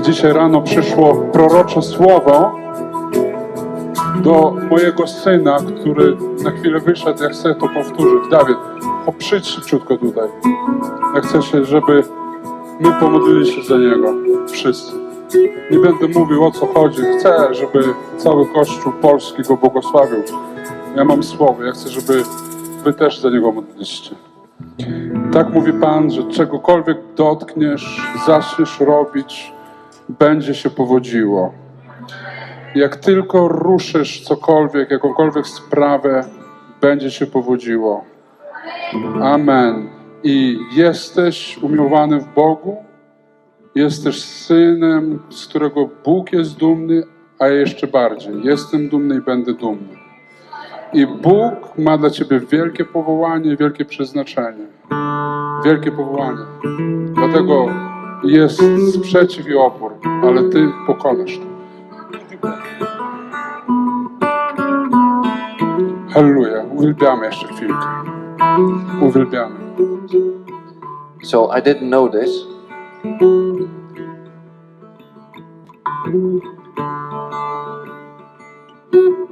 gdy dzisiaj rano przyszło prorocze słowo do mojego syna, który na chwilę wyszedł, ja chcę to powtórzyć. Dawid, przyjdź szybciutko tutaj. Ja chcę żeby my pomodlili się za niego. Wszyscy. Nie będę mówił o co chodzi. Chcę, żeby cały Kościół polski go błogosławił. Ja mam słowo. Ja chcę, żeby wy też za niego modliliście. Tak mówi Pan, że czegokolwiek dotkniesz, zaczniesz robić, będzie się powodziło. Jak tylko ruszysz cokolwiek, jakąkolwiek sprawę, będzie się powodziło. Amen. I jesteś umiłowany w Bogu, jesteś synem, z którego Bóg jest dumny, a jeszcze bardziej. Jestem dumny i będę dumny. I Bóg ma dla ciebie wielkie powołanie, wielkie przeznaczenie. Wielkie powołanie. Dlatego jest sprzeciw i opór, ale ty pokonasz to. Halleluja. Uwielbiamy jeszcze chwilkę. Uwielbiamy. So I didn't know this,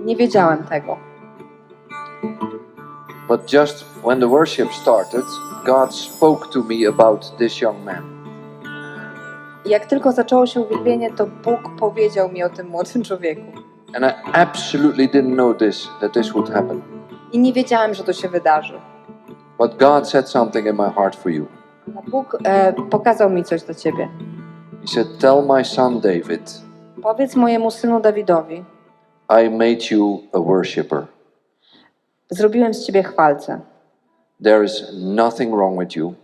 Nie wiedziałem tego. but just when the worship started, God spoke to me about this young man. Jak tylko zaczęło się uwielbienie, to Bóg powiedział mi o tym młodym człowieku. And I absolutely didn't know this, that this would happen. I nie wiedziałem, że to się wydarzy. But God said something in my heart for you. A Bóg e, pokazał mi coś dla ciebie. He said, Tell my son David, Powiedz mojemu synu Dawidowi, I made you a worshiper. zrobiłem z ciebie chwalcę. There is nothing wrong with you.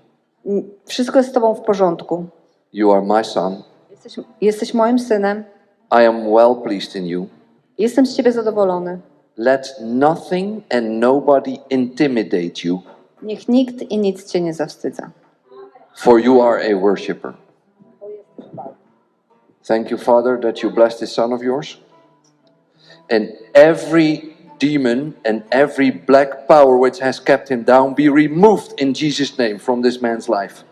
Wszystko jest z tobą w porządku. You are my son. Jesteś, jesteś moim synem. I am well pleased in you. Jestem z ciebie zadowolony. Let nothing and nobody intimidate you, Niech nikt i nic cię nie zawstydza. for you are a worshiper. Thank you, Father, that you bless this son of yours. And every demon and every black power which has kept him down be removed in Jesus' name from this man's life.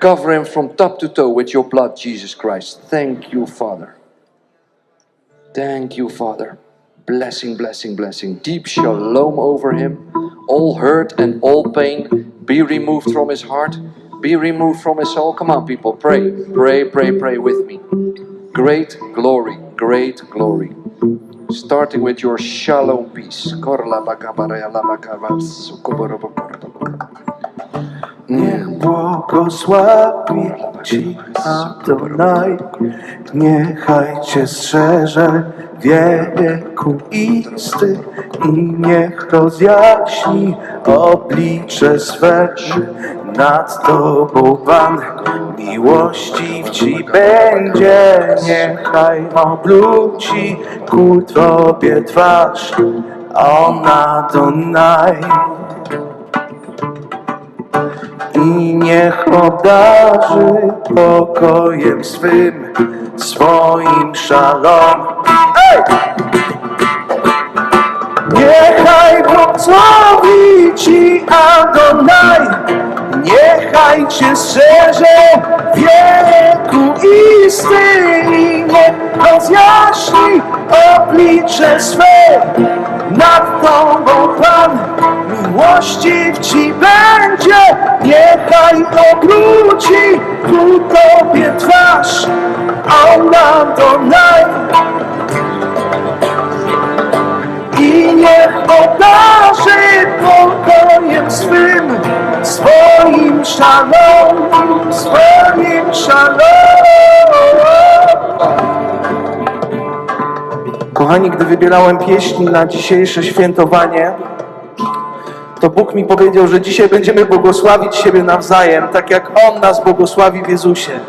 Cover him from top to toe with your blood, Jesus Christ. Thank you, Father. Thank you, Father. Blessing, blessing, blessing. Deep shalom over him. All hurt and all pain be removed from his heart, be removed from his soul. Come on, people, pray, pray, pray, pray with me. Great glory, great glory. Starting with your shalom peace. Niech błogosławi Ci Adonai, niechaj Cię strzeże wieku isty i niech rozjaśni oblicze swe nad Tobą Pan. Miłości w Ci będzie, niechaj obróci ku Tobie twarz, On Adonai i niech obdarzy pokojem swym, swoim szalom. Ej! Niechaj błogosławi Ci Adonai, niechaj Cię strzeże wieku isty i niech rozjaśni oblicze swe nad Tobą Pan miłości w Ci będzie, niechaj obróci ku Tobie twarz, On Adonai. I niech obdarzy pokojem swym, swoim szalom, swoim szalom. Kochani, gdy wybierałem pieśni na dzisiejsze świętowanie, to Bóg mi powiedział, że dzisiaj będziemy błogosławić siebie nawzajem, tak jak On nas błogosławi w Jezusie.